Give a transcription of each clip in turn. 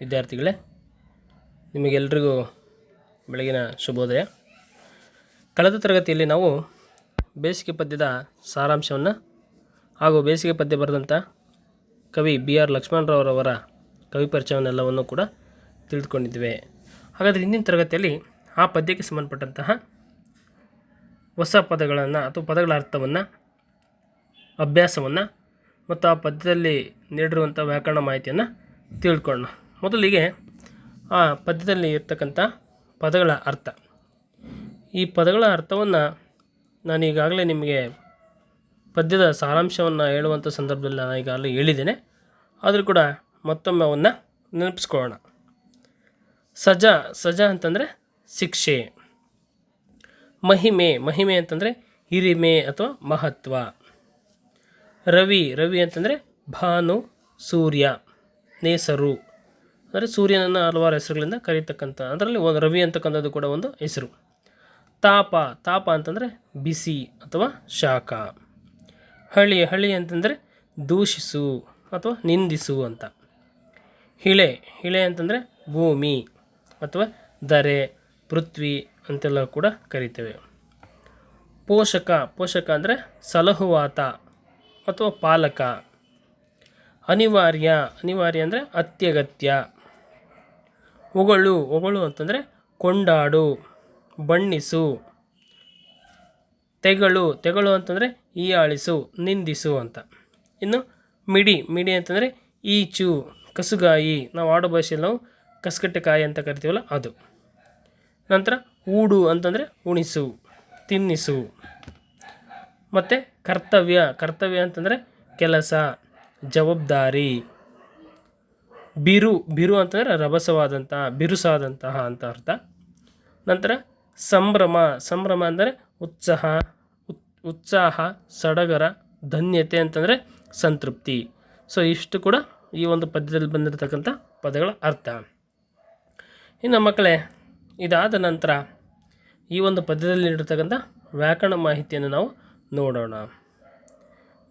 ವಿದ್ಯಾರ್ಥಿಗಳೇ, ನಿಮಗೆಲ್ರಿಗೂ ಬೆಳಗಿನ ಶುಭೋದಯ. ಕಳೆದ ತರಗತಿಯಲ್ಲಿ ನಾವು ಬೇಸಿಗೆ ಪದ್ಯದ ಸಾರಾಂಶವನ್ನು ಹಾಗೂ ಬೇಸಿಗೆ ಪದ್ಯ ಬರೆದಂಥ ಕವಿ ಬಿ ಆರ್ ಲಕ್ಷ್ಮಣರಾವ್ರವರ ಕವಿ ಪರಿಚಯವನ್ನೆಲ್ಲವನ್ನು ಕೂಡ ತಿಳಿದುಕೊಂಡಿದ್ದೇವೆ. ಹಾಗಾದರೆ ಹಿಂದಿನ ತರಗತಿಯಲ್ಲಿ ಆ ಪದ್ಯಕ್ಕೆ ಸಂಬಂಧಪಟ್ಟಂತಹ ಹೊಸ ಪದಗಳನ್ನು ಅಥವಾ ಪದಗಳ ಅರ್ಥವನ್ನು, ಅಭ್ಯಾಸವನ್ನು ಮತ್ತು ಆ ಪದ್ಯದಲ್ಲಿ ನೀಡಿರುವಂಥ ವ್ಯಾಕರಣ ಮಾಹಿತಿಯನ್ನು ತಿಳ್ಕೊಳ್ಳೋಣ. ಮೊದಲಿಗೆ ಆ ಪದ್ಯದಲ್ಲಿ ಇರ್ತಕ್ಕಂಥ ಪದಗಳ ಅರ್ಥ. ಈ ಪದಗಳ ಅರ್ಥವನ್ನು ನಾನು ಈಗಾಗಲೇ ನಿಮಗೆ ಪದ್ಯದ ಸಾರಾಂಶವನ್ನು ಹೇಳುವಂಥ ಸಂದರ್ಭದಲ್ಲಿ ನಾನು ಈಗಾಗಲೇ ಹೇಳಿದ್ದೇನೆ. ಆದರೂ ಕೂಡ ಮತ್ತೊಮ್ಮೆ ಅವನ್ನು ನೆನಪಿಸ್ಕೊಳ್ಳೋಣ. ಸಜಾ ಸಜಾ ಅಂತಂದರೆ ಶಿಕ್ಷೆ. ಮಹಿಮೆ ಮಹಿಮೆ ಅಂತಂದರೆ ಹಿರಿಮೆ ಅಥವಾ ಮಹತ್ವ. ರವಿ ರವಿ ಅಂತಂದರೆ ಭಾನು, ಸೂರ್ಯ, ನೇಸರು. ಅಂದರೆ ಸೂರ್ಯನನ್ನು ಹಲವಾರು ಹೆಸರುಗಳಿಂದ ಕರೀತಕ್ಕಂಥ, ಅದರಲ್ಲಿ ಒಂದು ರವಿ ಅಂತಕ್ಕಂಥದ್ದು ಕೂಡ ಒಂದು ಹೆಸರು. ತಾಪ ತಾಪ ಅಂತಂದರೆ ಬಿಸಿ ಅಥವಾ ಶಾಖ. ಹಳಿ ಹಳಿ ಅಂತಂದರೆ ದೂಷಿಸು ಅಥವಾ ನಿಂದಿಸು ಅಂತ. ಹಿಳೆ ಹಿಳೆ ಅಂತಂದರೆ ಭೂಮಿ ಅಥವಾ ದರೆ, ಪೃಥ್ವಿ ಅಂತೆಲ್ಲ ಕೂಡ ಕರಿತೇವೆ. ಪೋಷಕ ಪೋಷಕ ಅಂದರೆ ಸಲಹುವಾತ ಅಥವಾ ಪಾಲಕ. ಅನಿವಾರ್ಯ ಅನಿವಾರ್ಯ ಅಂದರೆ ಅತ್ಯಗತ್ಯ. ಹೊಗಳು ಹೊಗಳು ಅಂತಂದರೆ ಕೊಂಡಾಡು, ಬಣ್ಣಿಸು, ತೆಗಳು ತೆಗಳು ಅಂತಂದರೆ ಹೀಯಾಳಿಸು ನಿಂದಿಸು ಅಂತ. ಇನ್ನು ಮಿಡಿ ಮಿಡಿ ಅಂತಂದರೆ ಈಚು, ಕಸುಗಾಯಿ, ನಾವು ಆಡೋ ಭಾಷೆಯಲ್ಲಿ ನಾವು ಕಸಕಟ್ಟೆಕಾಯಿ ಅಂತ ಕರಿತೀವಲ್ಲ ಅದು. ನಂತರ ಊಡು ಅಂತಂದರೆ ಉಣಿಸು, ತಿನ್ನಿಸು. ಮತ್ತು ಕರ್ತವ್ಯ ಕರ್ತವ್ಯ ಅಂತಂದರೆ ಕೆಲಸ, ಜವಾಬ್ದಾರಿ. ಬಿರು ಬಿರು ಅಂತಂದರೆ ರಭಸವಾದಂತಹ, ಬಿರುಸಾದಂತಹ ಅಂತ ಅರ್ಥ. ನಂತರ ಸಂಭ್ರಮ ಸಂಭ್ರಮ ಅಂದರೆ ಉತ್ಸಾಹ, ಉತ್, ಉತ್ಸಾಹ, ಸಡಗರ, ಧನ್ಯತೆ ಅಂತಂದರೆ ಸಂತೃಪ್ತಿ. ಸೊ ಇಷ್ಟು ಕೂಡ ಈ ಒಂದು ಪದ್ಯದಲ್ಲಿ ಬಂದಿರತಕ್ಕಂಥ ಪದಗಳ ಅರ್ಥ. ಇನ್ನು ಮಕ್ಕಳೇ, ಇದಾದ ನಂತರ ಈ ಒಂದು ಪದ್ಯದಲ್ಲಿ ನೀಡಿರ್ತಕ್ಕಂಥ ವ್ಯಾಕರಣ ಮಾಹಿತಿಯನ್ನು ನಾವು ನೋಡೋಣ.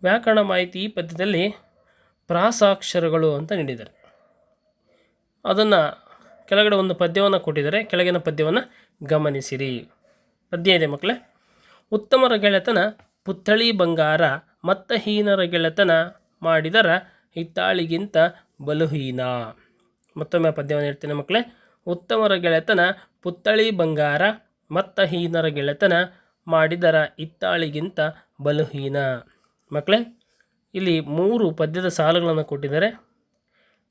ವ್ಯಾಕರಣ ಮಾಹಿತಿ ಈ ಪದ್ಯದಲ್ಲಿ ಪ್ರಾಸಾಕ್ಷರಗಳು ಅಂತ ನೀಡಿದ್ದಾರೆ. ಅದನ್ನು ಕೆಳಗಡೆ ಒಂದು ಪದ್ಯವನ್ನು ಕೊಟ್ಟಿದ್ದಾರೆ. ಕೆಳಗಿನ ಪದ್ಯವನ್ನು ಗಮನಿಸಿರಿ. ಪದ್ಯ ಇದೆ ಮಕ್ಕಳೇ. ಉತ್ತಮರ ಗೆಳೆತನ ಪುತ್ಥಳಿ ಬಂಗಾರ ಮತ್ತಹೀನರ ಗೆಳೆತನ ಮಾಡಿದರ ಹಿತ್ತಾಳಿಗಿಂತ ಬಲುಹೀನ ಮತ್ತೊಮ್ಮೆ ಪದ್ಯವನ್ನು ಹೇಳ್ತೇನೆ ಮಕ್ಕಳೇ. ಉತ್ತಮರ ಗೆಳೆತನ ಪುತ್ಥಳಿ ಬಂಗಾರ ಮತ್ತಹೀನರ ಗೆಳೆತನ ಮಾಡಿದರ ಹಿತ್ತಾಳಿಗಿಂತ ಬಲುಹೀನ ಮಕ್ಕಳೇ, ಇಲ್ಲಿ ಮೂರು ಪದ್ಯದ ಸಾಲುಗಳನ್ನು ಕೊಟ್ಟಿದ್ದಾರೆ.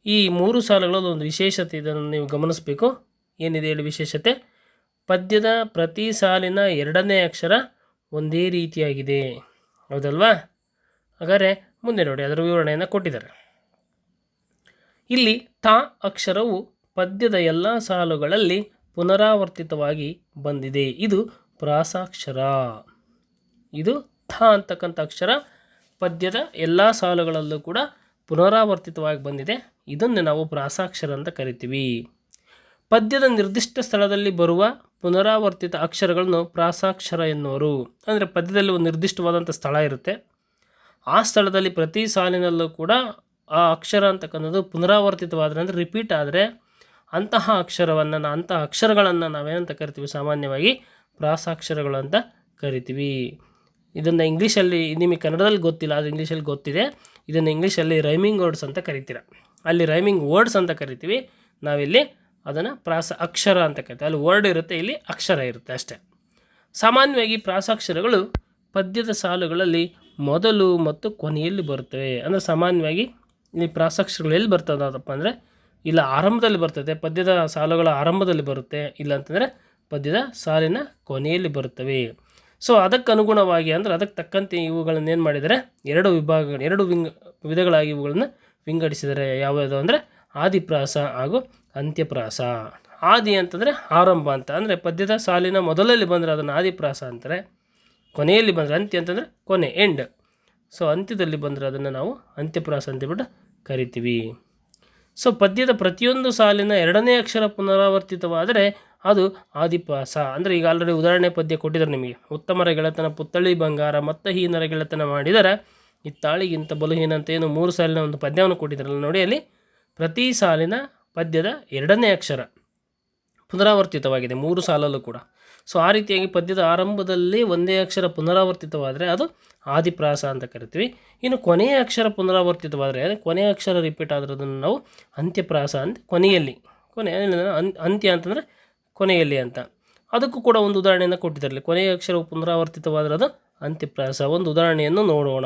ಈ ಮೂರು ಸಾಲುಗಳಲ್ಲಿ ಒಂದು ವಿಶೇಷತೆ ಇದನ್ನು ನೀವು ಗಮನಿಸಬೇಕು. ಏನಿದೆ ಹೇಳಿ ವಿಶೇಷತೆ? ಪದ್ಯದ ಪ್ರತಿ ಸಾಲಿನ ಎರಡನೇ ಅಕ್ಷರ ಒಂದೇ ರೀತಿಯಾಗಿದೆ. ಹೌದಲ್ವಾ? ಹಾಗಾದರೆ ಮುಂದೆ ನೋಡಿ, ಅದರ ವಿವರಣೆಯನ್ನು ಕೊಟ್ಟಿದ್ದಾರೆ. ಇಲ್ಲಿ ತಾ ಅಕ್ಷರವು ಪದ್ಯದ ಎಲ್ಲ ಸಾಲುಗಳಲ್ಲಿ ಪುನರಾವರ್ತಿತವಾಗಿ ಬಂದಿದೆ. ಇದು ಪ್ರಾಸಾಕ್ಷರ. ಇದು ಥ ಅಂತಕ್ಕಂಥ ಅಕ್ಷರ ಪದ್ಯದ ಎಲ್ಲ ಸಾಲುಗಳಲ್ಲೂ ಕೂಡ ಪುನರಾವರ್ತಿತವಾಗಿ ಬಂದಿದೆ. ಇದನ್ನು ನಾವು ಪ್ರಾಸಾಕ್ಷರ ಅಂತ ಕರಿತೀವಿ. ಪದ್ಯದ ನಿರ್ದಿಷ್ಟ ಸ್ಥಳದಲ್ಲಿ ಬರುವ ಪುನರಾವರ್ತಿತ ಅಕ್ಷರಗಳನ್ನು ಪ್ರಾಸಾಕ್ಷರ ಎನ್ನುವರು. ಅಂದರೆ ಪದ್ಯದಲ್ಲಿ ಒಂದು ನಿರ್ದಿಷ್ಟವಾದಂಥ ಸ್ಥಳ ಇರುತ್ತೆ. ಆ ಸ್ಥಳದಲ್ಲಿ ಪ್ರತಿ ಸಾಲಿನಲ್ಲೂ ಕೂಡ ಆ ಅಕ್ಷರ ಅಂತಕ್ಕಂಥದ್ದು ಪುನರಾವರ್ತಿತವಾದರೆ ಅಂದರೆ ರಿಪೀಟ್ ಆದರೆ ಅಂತಹ ಅಕ್ಷರವನ್ನು ಅಂತಹ ಅಕ್ಷರಗಳನ್ನು ನಾವೇನಂತ ಕರಿತೀವಿ? ಸಾಮಾನ್ಯವಾಗಿ ಪ್ರಾಸಾಕ್ಷರಗಳು ಅಂತ ಕರಿತೀವಿ. ಇದನ್ನು ಇಂಗ್ಲೀಷಲ್ಲಿ ನಿಮಗೆ ಕನ್ನಡದಲ್ಲಿ ಗೊತ್ತಿಲ್ಲ ಆದರೆ ಇಂಗ್ಲೀಷಲ್ಲಿ ಗೊತ್ತಿದೆ. ಇದನ್ನು ಇಂಗ್ಲೀಷಲ್ಲಿ ರೈಮಿಂಗ್ ವರ್ಡ್ಸ್ ಅಂತ ಕರಿತೀರ. ಅಲ್ಲಿ ರೈಮಿಂಗ್ ವರ್ಡ್ಸ್ ಅಂತ ಕರಿತೀವಿ. ನಾವಿಲ್ಲಿ ಅದನ್ನು ಪ್ರಾಸ ಅಕ್ಷರ ಅಂತ ಕರಿತೀವಿ. ಅಲ್ಲಿ ವರ್ಡ್ ಇರುತ್ತೆ, ಇಲ್ಲಿ ಅಕ್ಷರ ಇರುತ್ತೆ ಅಷ್ಟೇ. ಸಾಮಾನ್ಯವಾಗಿ ಪ್ರಾಸಾಕ್ಷರಗಳು ಪದ್ಯದ ಸಾಲುಗಳಲ್ಲಿ ಮೊದಲು ಮತ್ತು ಕೊನೆಯಲ್ಲಿ ಬರುತ್ತವೆ. ಅಂದರೆ ಸಾಮಾನ್ಯವಾಗಿ ಇಲ್ಲಿ ಪ್ರಾಸಾಕ್ಷರಗಳು ಎಲ್ಲಿ ಬರ್ತದಪ್ಪ ಅಂದರೆ, ಇಲ್ಲ ಆರಂಭದಲ್ಲಿ ಬರ್ತದೆ, ಪದ್ಯದ ಸಾಲುಗಳ ಆರಂಭದಲ್ಲಿ ಬರುತ್ತೆ. ಇಲ್ಲ ಅಂತಂದರೆ ಪದ್ಯದ ಸಾಲಿನ ಕೊನೆಯಲ್ಲಿ ಬರುತ್ತವೆ. ಸೊ ಅದಕ್ಕೆ ಅನುಗುಣವಾಗಿ ಅಂದರೆ ಅದಕ್ಕೆ ತಕ್ಕಂತೆ ಇವುಗಳನ್ನು ಏನು ಮಾಡಿದರೆ ಎರಡು ವಿಭಾಗ, ಎರಡು ವಿಂಗ, ವಿಧಗಳಾಗಿ ಇವುಗಳನ್ನು ವಿಂಗಡಿಸಿದರೆ ಯಾವ್ಯಾವುದು ಅಂದರೆ ಆದಿಪ್ರಾಸ ಹಾಗೂ ಅಂತ್ಯಪ್ರಾಸ. ಆದಿ ಅಂತಂದರೆ ಆರಂಭ ಅಂತ. ಅಂದರೆ ಪದ್ಯದ ಸಾಲಿನ ಮೊದಲಲ್ಲಿ ಬಂದರೆ ಅದನ್ನು ಆದಿಪ್ರಾಸ ಅಂತಾರೆ. ಕೊನೆಯಲ್ಲಿ ಬಂದರೆ ಅಂತ್ಯ ಅಂತಂದರೆ ಕೊನೆ ಎಂಡ್ ಸೊ ಅಂತ್ಯದಲ್ಲಿ ಬಂದರೆ ಅದನ್ನು ನಾವು ಅಂತ್ಯಪ್ರಾಸ ಅಂತೇಳ್ಬಿಟ್ಟು ಕರಿತೀವಿ. ಸೊ ಪದ್ಯದ ಪ್ರತಿಯೊಂದು ಸಾಲಿನ ಎರಡನೇ ಅಕ್ಷರ ಪುನರಾವರ್ತಿತವಾದರೆ ಅದು ಆದಿಪಾಸ ಅಂದರೆ ಈಗ ಆಲ್ರೆಡಿ ಉದಾಹರಣೆ ಪದ್ಯ ಕೊಟ್ಟಿದ್ದಾರೆ ನಿಮಗೆ. ಉತ್ತಮರ ಗೆಳೆತನ, ಪುತ್ಥಳಿ ಬಂಗಾರ ಮತ್ತು ಹೀನರ ಗೆಳೆತನ ಮಾಡಿದರೆ ಈ ತಾಳಿಗಿಂತ ಬಲುಹೀನ ಅಂತ ಏನು ಮೂರು ಸಾಲಿನ ಒಂದು ಪದ್ಯವನ್ನು ಕೊಟ್ಟಿದ್ದಾರಲ್ಲ ನೋಡಿ ಅಲ್ಲಿ. ಪ್ರತಿ ಸಾಲಿನ ಪದ್ಯದ ಎರಡನೇ ಅಕ್ಷರ ಪುನರಾವರ್ತಿತವಾಗಿದೆ, ಮೂರು ಸಾಲಲ್ಲೂ ಕೂಡ. ಸೊ ಆ ರೀತಿಯಾಗಿ ಪದ್ಯದ ಆರಂಭದಲ್ಲಿ ಒಂದೇ ಅಕ್ಷರ ಪುನರಾವರ್ತಿತವಾದರೆ ಅದು ಆದಿಪ್ರಾಸ ಅಂತ ಕರಿತೀವಿ. ಇನ್ನು ಕೊನೆಯ ಅಕ್ಷರ ಪುನರಾವರ್ತಿತವಾದರೆ ಕೊನೆಯ ಅಕ್ಷರ ರಿಪೀಟ್ ಆದರೆ ಅದನ್ನು ನಾವು ಅಂತ್ಯಪ್ರಾಸ ಅಂತ ಕೊನೆಯಲ್ಲಿ. ಕೊನೆ ಅಂತ್ಯ ಅಂತಂದರೆ ಕೊನೆಯಲ್ಲಿ ಅಂತ. ಅದಕ್ಕೂ ಕೂಡ ಒಂದು ಉದಾಹರಣೆಯನ್ನು ಕೊಟ್ಟಿದ್ದಾರೆ. ಕೊನೆಯ ಅಕ್ಷರವು ಪುನರಾವರ್ತಿತವಾದರೆ ಅದು ಅಂತ್ಯಪ್ರಾಸ. ಒಂದು ಉದಾಹರಣೆಯನ್ನು ನೋಡೋಣ.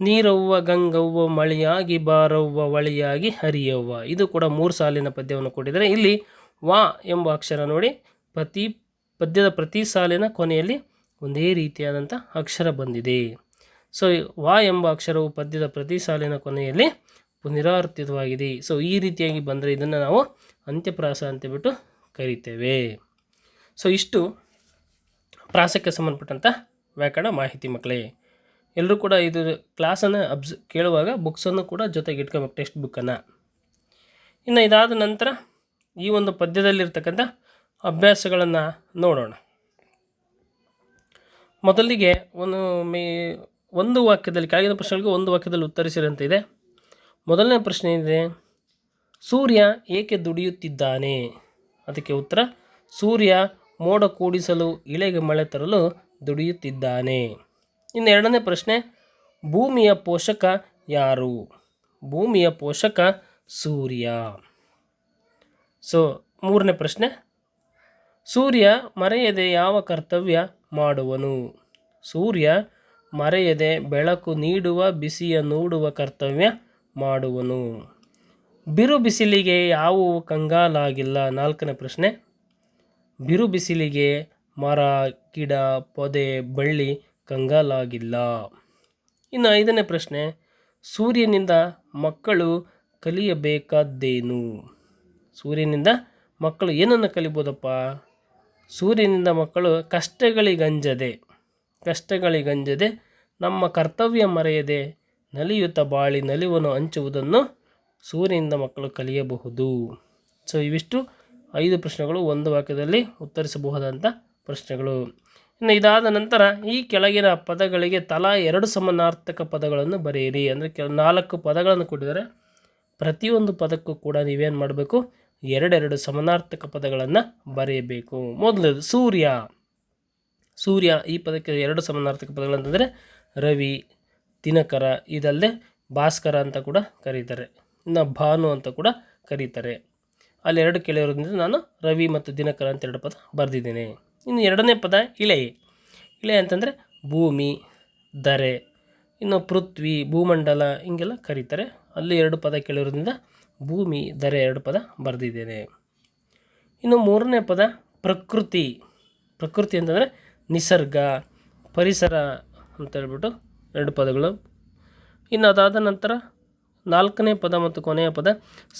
ನೀರವ್ವ, ಗಂಗವ್ವ, ಮಳೆಯಾಗಿ, ಬಾರವ್ವ ಒಳಿಯಾಗಿ ಹರಿಯವ್ವ. ಇದು ಕೂಡ ಮೂರು ಸಾಲಿನ ಪದ್ಯವನ್ನು ಕೊಟ್ಟಿದ್ದಾರೆ. ಇಲ್ಲಿ ವಾ ಎಂಬ ಅಕ್ಷರ ನೋಡಿ, ಪ್ರತಿ ಪದ್ಯದ ಪ್ರತಿ ಸಾಲಿನ ಕೊನೆಯಲ್ಲಿ ಒಂದೇ ರೀತಿಯಾದಂಥ ಅಕ್ಷರ ಬಂದಿದೆ. ಸೊ, ವಾ ಎಂಬ ಅಕ್ಷರವು ಪದ್ಯದ ಪ್ರತಿ ಸಾಲಿನ ಕೊನೆಯಲ್ಲಿ ಪುನರಾವರ್ತಿತವಾಗಿದೆ. ಸೊ, ಈ ರೀತಿಯಾಗಿ ಬಂದರೆ ಇದನ್ನು ನಾವು ಅಂತ್ಯಪ್ರಾಸ ಅಂತೇಳ್ಬಿಟ್ಟು ಕರಿತೇವೆ. ಸೊ ಇಷ್ಟು ಪ್ರಾಸಕ್ಕೆ ಸಂಬಂಧಪಟ್ಟಂಥ ವ್ಯಾಕರಣ ಮಾಹಿತಿ ಮಕ್ಕಳೇ. ಎಲ್ಲರೂ ಕೂಡ ಇದು ಕ್ಲಾಸನ್ನು ಅಬ್ಸ್, ಕೇಳುವಾಗ ಬುಕ್ಸನ್ನು ಕೂಡ ಜೊತೆಗೆ ಇಟ್ಕೋಬೇಕು, ಟೆಕ್ಸ್ಟ್ ಬುಕ್ಕನ್ನು. ಇನ್ನು ಇದಾದ ನಂತರ ಈ ಒಂದು ಪದ್ಯದಲ್ಲಿರ್ತಕ್ಕಂಥ ಅಭ್ಯಾಸಗಳನ್ನು ನೋಡೋಣ. ಮೊದಲಿಗೆ ಒಂದು ಮೇ, ಒಂದು ವಾಕ್ಯದಲ್ಲಿ, ಕೆಳಗಿನ ಪ್ರಶ್ನೆಗಳಿಗೆ ಒಂದು ವಾಕ್ಯದಲ್ಲಿ ಉತ್ತರಿಸಿರಿ ಅಂತ ಇದೆ. ಮೊದಲನೇ ಪ್ರಶ್ನೆ ಇದೆ ಸೂರ್ಯ ಏಕೆ ದುಡಿಯುತ್ತಿದ್ದಾನೆ? ಅದಕ್ಕೆ ಉತ್ತರ, ಸೂರ್ಯ ಮೋಡ ಕೂಡಿಸಲು ಇಳೆಗೆ ಮಳೆ ತರಲು ದುಡಿಯುತ್ತಿದ್ದಾನೆ. ಇನ್ನು ಎರಡನೇ ಪ್ರಶ್ನೆ, ಭೂಮಿಯ ಪೋಷಕ ಯಾರು? ಭೂಮಿಯ ಪೋಷಕ ಸೂರ್ಯ. ಸೊ ಮೂರನೇ ಪ್ರಶ್ನೆ, ಸೂರ್ಯ ಮರೆಯದೆ ಯಾವ ಕರ್ತವ್ಯ ಮಾಡುವನು? ಸೂರ್ಯ ಮರೆಯದೆ ಬೆಳಕು ನೀಡುವ, ಬಿಸಿಯ ನೋಡುವ ಕರ್ತವ್ಯ ಮಾಡುವನು. ಬಿರು ಬಿಸಿಲಿಗೆ ಯಾವು ಕಂಗಾಲಾಗಿಲ್ಲ? ನಾಲ್ಕನೇ ಪ್ರಶ್ನೆ. ಬಿರು ಬಿಸಿಲಿಗೆ ಮರ, ಗಿಡ, ಪೊದೆ, ಬಳ್ಳಿ ಕಂಗಾಲಾಗಿಲ್ಲ. ಇನ್ನು ಐದನೇ ಪ್ರಶ್ನೆ. ಸೂರ್ಯನಿಂದ ಮಕ್ಕಳು ಕಲಿಯಬೇಕಾದ್ದೇನು? ಸೂರ್ಯನಿಂದ ಮಕ್ಕಳು ಏನನ್ನು ಕಲಿಬೋದಪ್ಪ? ಸೂರ್ಯನಿಂದ ಮಕ್ಕಳು ಕಷ್ಟಗಳಿಗಂಜದೆ ಕಷ್ಟಗಳಿಗಂಜದೆ ನಮ್ಮ ಕರ್ತವ್ಯ ಮರೆಯದೆ ನಲಿಯುತ್ತ ಬಾಳಿ ನಲಿವನ್ನು ಹಂಚುವುದನ್ನು ಸೂರ್ಯನಿಂದ ಮಕ್ಕಳು ಕಲಿಯಬಹುದು. ಸೊ ಇವಿಷ್ಟು ಐದು ಪ್ರಶ್ನೆಗಳು ಒಂದು ವಾಕ್ಯದಲ್ಲಿ ಉತ್ತರಿಸಬಹುದಾದಂಥ ಪ್ರಶ್ನೆಗಳು. ಇನ್ನು ಇದಾದ ನಂತರ ಈ ಕೆಳಗಿನ ಪದಗಳಿಗೆ ತಲಾ ಎರಡು ಸಮಾನಾರ್ಥಕ ಪದಗಳನ್ನು ಬರೆಯಿರಿ. ಅಂದರೆ ಕೆಲ ನಾಲ್ಕು ಪದಗಳನ್ನು ಕೊಟ್ಟಿದ್ದಾರೆ. ಪ್ರತಿಯೊಂದು ಪದಕ್ಕೂ ಕೂಡ ನೀವೇನು ಮಾಡಬೇಕು? ಎರಡೆರಡು ಸಮಾನಾರ್ಥಕ ಪದಗಳನ್ನು ಬರೆಯಬೇಕು. ಮೊದಲದು ಸೂರ್ಯ. ಸೂರ್ಯ ಈ ಪದಕ್ಕೆ ಎರಡು ಸಮಾನಾರ್ಥಕ ಪದಗಳಂತಂದರೆ ರವಿ, ದಿನಕರ ಇದಲ್ಲದೆ ಭಾಸ್ಕರ ಅಂತ ಕೂಡ ಕರೀತಾರೆ. ಇನ್ನು ಭಾನು ಅಂತ ಕೂಡ ಕರೀತಾರೆ. ಅಲ್ಲಿ ಎರಡು ಕೆಳಗಿರೋದ್ರಿಂದ ನಾನು ರವಿ ಮತ್ತು ದಿನಕರ ಅಂತ ಎರಡು ಪದ ಬರೆದಿದ್ದೇನೆ. ಇನ್ನು ಎರಡನೇ ಪದ ಇಳೆ. ಇಳೆ ಅಂತಂದರೆ ಭೂಮಿ, ದರೆ, ಇನ್ನು ಪೃಥ್ವಿ, ಭೂಮಂಡಲ ಹಿಂಗೆಲ್ಲ ಕರೀತಾರೆ. ಅಲ್ಲಿ ಎರಡು ಪದ ಕೇಳಿರೋದ್ರಿಂದ ಭೂಮಿ, ದರೆ ಎರಡು ಪದ ಬರೆದಿದ್ದೇನೆ. ಇನ್ನು ಮೂರನೇ ಪದ ಪ್ರಕೃತಿ. ಪ್ರಕೃತಿ ಅಂತಂದರೆ ನಿಸರ್ಗ, ಪರಿಸರ ಅಂತ ಹೇಳ್ಬಿಟ್ಟು ಎರಡು ಪದಗಳು. ಇನ್ನು ಅದಾದ ನಂತರ ನಾಲ್ಕನೇ ಪದ ಮತ್ತು ಕೊನೆಯ ಪದ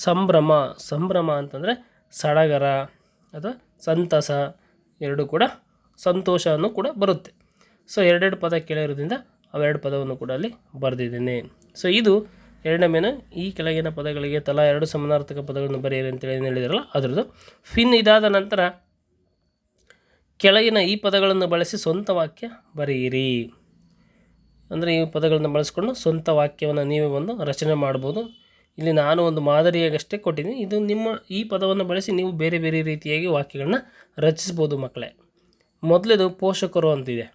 ಸಂಭ್ರಮ. ಸಂಭ್ರಮ ಅಂತಂದರೆ ಸಡಗರ ಅಥವಾ ಸಂತಸ ಎರಡು ಕೂಡ ಸಂತೋಷವನ್ನು ಕೂಡ ಬರುತ್ತೆ. ಸೊ ಎರಡೆರಡು ಪದ ಕೇಳಿರೋದ್ರಿಂದ ಅವೆರಡು ಪದವನ್ನು ಕೂಡ ಅಲ್ಲಿ ಬರೆದಿದ್ದೇನೆ. ಸೊ ಇದು ಎರಡನೇ ಮೇನು. ಈ ಕೆಳಗಿನ ಪದಗಳಿಗೆ ತಲಾ ಎರಡು ಸಮಾನಾರ್ಥಕ ಪದಗಳನ್ನು ಬರೆಯಿರಿ ಅಂತೇಳಿ ಹೇಳಿದಾರಲ್ಲ, ಅದರದ್ದು ಫಿನ್ ಇದಾದ ನಂತರ ಕೆಳಗಿನ ಈ ಪದಗಳನ್ನು ಬಳಸಿ ಸ್ವಂತ ವಾಕ್ಯ ಬರೆಯಿರಿ. ಅಂದರೆ ಈ ಪದಗಳನ್ನು ಬಳಸ್ಕೊಂಡು ಸ್ವಂತ ವಾಕ್ಯವನ್ನು ನೀವೇ ಒಂದು ರಚನೆ ಮಾಡ್ಬೋದು. ಇಲ್ಲಿ ನಾನು ಒಂದು ಮಾದರಿಯಾಗಷ್ಟೇ ಕೊಟ್ಟಿದ್ದೀನಿ. ಇದು ನಿಮ್ಮ ಈ ಪದವನ್ನು ಬಳಸಿ ನೀವು ಬೇರೆ ಬೇರೆ ರೀತಿಯಾಗಿ ವಾಕ್ಯಗಳನ್ನ ರಚಿಸ್ಬೋದು ಮಕ್ಕಳೇ. ಮೊದಲೇದು ಪೋಷಕರು ಅಂತಿದೆ.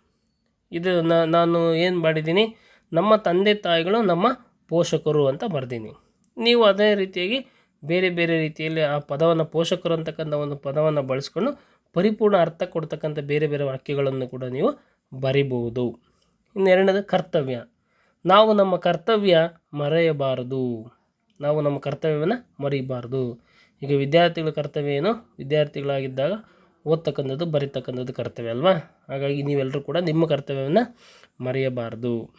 ಇದು ನಾನು ಏನು ಮಾಡಿದ್ದೀನಿ? ನಮ್ಮ ತಂದೆ ತಾಯಿಗಳು ನಮ್ಮ ಪೋಷಕರು ಅಂತ ಬರ್ದೀನಿ. ನೀವು ಅದೇ ರೀತಿಯಾಗಿ ಬೇರೆ ಬೇರೆ ರೀತಿಯಲ್ಲಿ ಆ ಪದವನ್ನು ಪೋಷಕರು ಅಂತಕ್ಕಂಥ ಒಂದು ಪದವನ್ನು ಬಳಸ್ಕೊಂಡು ಪರಿಪೂರ್ಣ ಅರ್ಥ ಕೊಡ್ತಕ್ಕಂಥ ಬೇರೆ ಬೇರೆ ವಾಕ್ಯಗಳನ್ನು ಕೂಡ ನೀವು ಬರಿಬಹುದು ಇನ್ನು ಎರಡನೇದು ಕರ್ತವ್ಯ. ನಾವು ನಮ್ಮ ಕರ್ತವ್ಯ ಮರೆಯಬಾರದು. ನಾವು ನಮ್ಮ ಕರ್ತವ್ಯವನ್ನು ಮರೆಯಬಾರದು ಈಗ ವಿದ್ಯಾರ್ಥಿಗಳ ಕರ್ತವ್ಯ ಏನು? ವಿದ್ಯಾರ್ಥಿಗಳಾಗಿದ್ದಾಗ ಓದ್ತಕ್ಕಂಥದ್ದು, ಬರೀತಕ್ಕಂಥದ್ದು ಕರ್ತವ್ಯ ಅಲ್ವಾ? ಹಾಗಾಗಿ ನೀವೆಲ್ಲರೂ ಕೂಡ ನಿಮ್ಮ ಕರ್ತವ್ಯವನ್ನು ಮರೆಯಬಾರದು.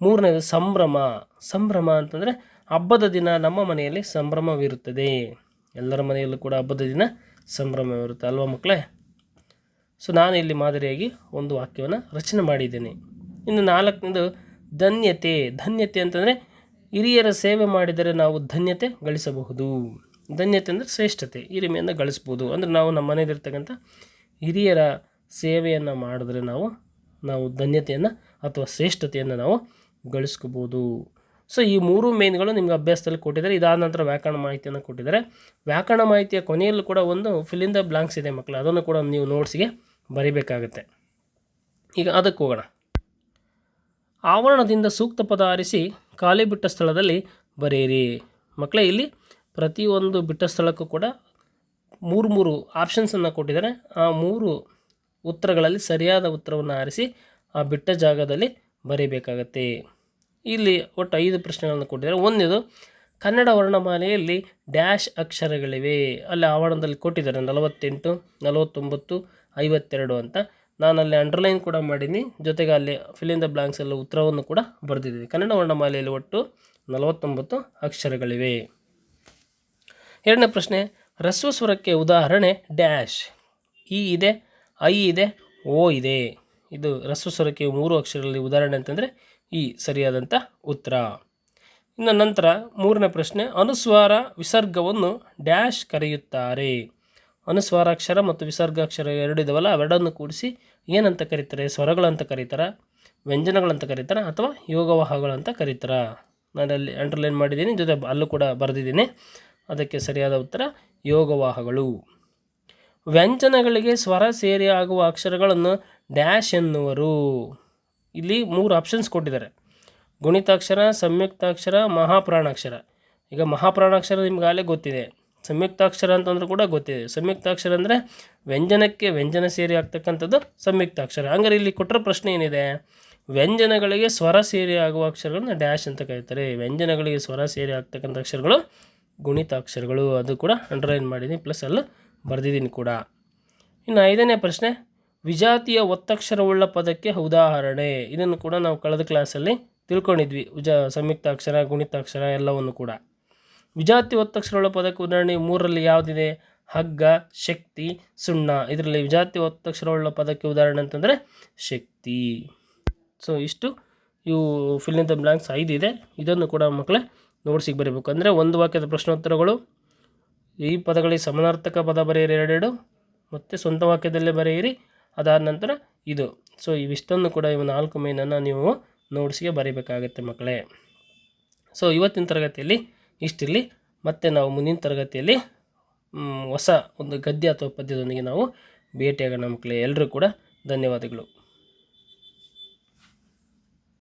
ಮೂರನೇದು ಸಂಭ್ರಮ. ಸಂಭ್ರಮ ಅಂತಂದರೆ ಹಬ್ಬದ ದಿನ ನಮ್ಮ ಮನೆಯಲ್ಲಿ ಸಂಭ್ರಮವಿರುತ್ತದೆ. ಎಲ್ಲರ ಮನೆಯಲ್ಲೂ ಕೂಡ ಹಬ್ಬದ ದಿನ ಸಂಭ್ರಮವಿರುತ್ತೆ ಅಲ್ವಾ ಮಕ್ಕಳೇ? ಸೊ ನಾನು ಇಲ್ಲಿ ಮಾದರಿಯಾಗಿ ಒಂದು ವಾಕ್ಯವನ್ನು ರಚನೆ ಮಾಡಿದ್ದೇನೆ. ಇನ್ನು ನಾಲ್ಕನೇದು ಧನ್ಯತೆ. ಧನ್ಯತೆ ಅಂತಂದರೆ ಹಿರಿಯರ ಸೇವೆ ಮಾಡಿದರೆ ನಾವು ಧನ್ಯತೆ ಗಳಿಸಬಹುದು. ಧನ್ಯತೆ ಅಂದರೆ ಶ್ರೇಷ್ಠತೆ, ಹಿರಿಮೆಯನ್ನು ಗಳಿಸ್ಬೋದು ಅಂದರೆ ನಾವು ನಮ್ಮ ಮನೆಯಲ್ಲಿರ್ತಕ್ಕಂಥ ಹಿರಿಯರ ಸೇವೆಯನ್ನು ಮಾಡಿದ್ರೆ ನಾವು ನಾವು ಧನ್ಯತೆಯನ್ನು ಅಥವಾ ಶ್ರೇಷ್ಠತೆಯನ್ನು ನಾವು ಗಳಿಸ್ಕೋಬೋದು ಸೊ ಈ ಮೂರು ಮೇನ್ಗಳು ನಿಮ್ಗೆ ಅಭ್ಯಾಸದಲ್ಲಿ ಕೊಟ್ಟಿದ್ದಾರೆ. ಇದಾದ ನಂತರ ವ್ಯಾಕರಣ ಮಾಹಿತಿಯನ್ನು ಕೊಟ್ಟಿದ್ದಾರೆ. ವ್ಯಾಕರಣ ಮಾಹಿತಿಯ ಕೊನೆಯಲ್ಲೂ ಕೂಡ ಒಂದು ಫಿಲಿಂದ ಬ್ಲಾಂಕ್ಸ್ ಇದೆ ಮಕ್ಕಳು ಅದನ್ನು ಕೂಡ ನೀವು ನೋಟ್ಸ್ಗೆ ಬರೀಬೇಕಾಗುತ್ತೆ. ಈಗ ಅದಕ್ಕೆ ಹೋಗೋಣ. ಆವರಣದಿಂದ ಸೂಕ್ತ ಪದ ಆರಿಸಿ ಖಾಲಿ ಬಿಟ್ಟ ಸ್ಥಳದಲ್ಲಿ ಬರೆಯಿರಿ. ಮಕ್ಕಳೇ, ಇಲ್ಲಿ ಪ್ರತಿಯೊಂದು ಬಿಟ್ಟ ಸ್ಥಳಕ್ಕೂ ಕೂಡ ಮೂರು ಮೂರು ಆಪ್ಷನ್ಸನ್ನು ಕೊಟ್ಟಿದ್ದಾರೆ. ಆ ಮೂರು ಉತ್ತರಗಳಲ್ಲಿ ಸರಿಯಾದ ಉತ್ತರವನ್ನು ಆರಿಸಿ ಆ ಬಿಟ್ಟ ಜಾಗದಲ್ಲಿ ಬರೀಬೇಕಾಗತ್ತೆ. ಇಲ್ಲಿ ಒಟ್ಟು ಐದು ಪ್ರಶ್ನೆಗಳನ್ನು ಕೊಟ್ಟಿದ್ದಾರೆ. ಒಂದೇದು ಕನ್ನಡ ವರ್ಣಮಾಲೆಯಲ್ಲಿ ಡ್ಯಾಶ್ ಅಕ್ಷರಗಳಿವೆ. ಅಲ್ಲಿ ಆವರಣದಲ್ಲಿ ಕೊಟ್ಟಿದ್ದಾರೆ. ನಲವತ್ತೆಂಟು, ನಲವತ್ತೊಂಬತ್ತು, ಐವತ್ತೆರಡು ಅಂತ. ನಾನು ಅಲ್ಲಿ ಅಂಡರ್ಲೈನ್ ಕೂಡ ಮಾಡೀನಿ. ಜೊತೆಗೆ ಅಲ್ಲಿ ಫಿಲಿಂದ ಬ್ಲಾಂಕ್ಸಲ್ಲಿ ಉತ್ತರವನ್ನು ಕೂಡ ಬರೆದಿದ್ದೀವಿ ಕನ್ನಡ ವರ್ಣಮಾಲೆಯಲ್ಲಿ ಒಟ್ಟು ನಲವತ್ತೊಂಬತ್ತು ಅಕ್ಷರಗಳಿವೆ. ಎರಡನೇ ಪ್ರಶ್ನೆ, ರಸ್ವ ಸ್ವರಕ್ಕೆ ಉದಾಹರಣೆ ಡ್ಯಾಶ್. ಇ ಇದೆ, ಐ ಇದೆ, ಓ ಇದೆ. ಇದು ರಸ್ವ ಸ್ವರಕ್ಕೆ ಮೂರು ಅಕ್ಷರಗಳಲ್ಲಿ ಉದಾಹರಣೆ ಅಂತಂದರೆ ಈ ಸರಿಯಾದಂಥ ಉತ್ತರ. ಇನ್ನು ನಂತರ ಮೂರನೇ ಪ್ರಶ್ನೆ, ಅನುಸ್ವಾರ ವಿಸರ್ಗವನ್ನು ಡ್ಯಾಶ್ ಕರೆಯುತ್ತಾರೆ. ಅನುಸ್ವಾರಾಕ್ಷರ ಮತ್ತು ವಿಸರ್ಗಾಕ್ಷರ ಎರಡು ಇದಾವಲ್ಲ ಅವೆರಡನ್ನು ಕೂಡಿಸಿ ಏನಂತ ಕರೀತಾರೆ? ಸ್ವರಗಳಂತ ಕರೀತಾರ? ವ್ಯಂಜನಗಳಂತ ಕರೀತಾರ? ಅಥವಾ ಯೋಗವಾಹಗಳಂತ ಕರೀತಾರ? ನಾನು ಅಲ್ಲಿ ಅಂಡರ್ಲೈನ್ ಮಾಡಿದ್ದೀನಿ, ಜೊತೆ ಅಲ್ಲೂ ಕೂಡ ಬರೆದಿದ್ದೀನಿ. ಅದಕ್ಕೆ ಸರಿಯಾದ ಉತ್ತರ, ಯೋಗವಾಹಗಳು. ವ್ಯಂಜನಗಳಿಗೆ ಸ್ವರ ಸೇರಿ ಆಗುವ ಅಕ್ಷರಗಳನ್ನು ಡ್ಯಾಶ್ ಎನ್ನುವರು. ಇಲ್ಲಿ ಮೂರು ಆಪ್ಷನ್ಸ್ ಕೊಟ್ಟಿದ್ದಾರೆ. ಗುಣಿತಾಕ್ಷರ, ಸಂಯುಕ್ತಾಕ್ಷರ, ಮಹಾಪ್ರಾಣಾಕ್ಷರ. ಈಗ ಮಹಾಪ್ರಾಣಾಕ್ಷರ ನಿಮ್ಗೆ ಆಗಲೇ ಗೊತ್ತಿದೆ. ಸಂಯುಕ್ತಾಕ್ಷರ ಅಂತಂದ್ರೂ ಕೂಡ ಗೊತ್ತಿದೆ. ಸಂಯುಕ್ತಾಕ್ಷರ ಅಂದರೆ ವ್ಯಂಜನಕ್ಕೆ ವ್ಯಂಜನ ಸೇರಿ ಆಗ್ತಕ್ಕಂಥದ್ದು ಸಂಯುಕ್ತಾಕ್ಷರ. ಹಂಗಾರೆ ಇಲ್ಲಿ ಕೊಟ್ಟರೆ ಪ್ರಶ್ನೆ ಏನಿದೆ? ವ್ಯಂಜನಗಳಿಗೆ ಸ್ವರ ಸೇರಿ ಆಗುವ ಅಕ್ಷರಗಳನ್ನ ಡ್ಯಾಶ್ ಅಂತ ಕರೀತಾರೆ. ವ್ಯಂಜನಗಳಿಗೆ ಸ್ವರ ಸೇರಿ ಆಗ್ತಕ್ಕಂಥ ಅಕ್ಷರಗಳು ಗುಣಿತಾಕ್ಷರಗಳು. ಅದು ಕೂಡ ಅಂಡರ್ಲೈನ್ ಮಾಡಿದ್ದೀನಿ ಪ್ಲಸ್ ಅಲ್ಲಿ ಬರೆದಿದ್ದೀನಿ ಕೂಡ. ಇನ್ನು ಐದನೇ ಪ್ರಶ್ನೆ, ವಿಜಾತಿಯ ಒತ್ತಕ್ಷರವುಳ್ಳ ಪದಕ್ಕೆ ಉದಾಹರಣೆ. ಇದನ್ನು ಕೂಡ ನಾವು ಕಳೆದ ಕ್ಲಾಸಲ್ಲಿ ತಿಳ್ಕೊಂಡಿದ್ವಿ. ಉಜ ಸಂಯುಕ್ತಾಕ್ಷರ, ಗುಣಿತಾಕ್ಷರ ಎಲ್ಲವನ್ನು ಕೂಡ. ವಿಜಾತಿ ಒತ್ತಕ್ಷರಗಳ ಪದಕ್ಕೆ ಉದಾಹರಣೆ ಮೂರರಲ್ಲಿ ಯಾವುದಿದೆ? ಹಗ್ಗ, ಶಕ್ತಿ, ಸುಣ್ಣ. ಇದರಲ್ಲಿ ವಿಜಾತಿ ಒತ್ತಕ್ಷರಗಳ ಪದಕ್ಕೆ ಉದಾಹರಣೆ ಅಂತಂದರೆ ಶಕ್ತಿ. ಸೊ ಇಷ್ಟು. ಇವು ಫಿಲ್ ದ ಬ್ಲಾಂಕ್ಸ್ ಐದು ಇದೆ. ಇದನ್ನು ಕೂಡ ಮಕ್ಕಳೇ ನೋಡ್ಸಿಗೆ ಬರೀಬೇಕು. ಅಂದರೆ ಒಂದು ವಾಕ್ಯದ ಪ್ರಶ್ನೋತ್ತರಗಳು. ಈ ಪದಗಳಿಗೆ ಸಮಾನಾರ್ಥಕ ಪದ ಬರೆಯಿರಿ ಎರಡೆರಡು. ಮತ್ತು ಸ್ವಂತ ವಾಕ್ಯದಲ್ಲೇ ಬರೆಯಿರಿ. ಅದಾದ ನಂತರ ಇದು. ಸೊ ಇವಿಷ್ಟನ್ನು ಕೂಡ ಇವು ನಾಲ್ಕು ಮೇನನ್ನು ನೀವು ನೋಟ್ಸ್ಗೆ ಬರೀಬೇಕಾಗತ್ತೆ ಮಕ್ಕಳೇ. ಸೊ ಇವತ್ತಿನ ತರಗತಿಯಲ್ಲಿ ಇಷ್ಟಿರಲಿ ಮತ್ತೆ ನಾವು ಮುಂದಿನ ತರಗತಿಯಲ್ಲಿ ಹೊಸ ಒಂದು ಗದ್ಯ ಅಥವಾ ಪದ್ಯದೊಂದಿಗೆ ನಾವು ಭೇಟಿಯಾಗೋಣ ಮಕ್ಕಳೇ. ಎಲ್ಲರೂ ಕೂಡ ಧನ್ಯವಾದಗಳು.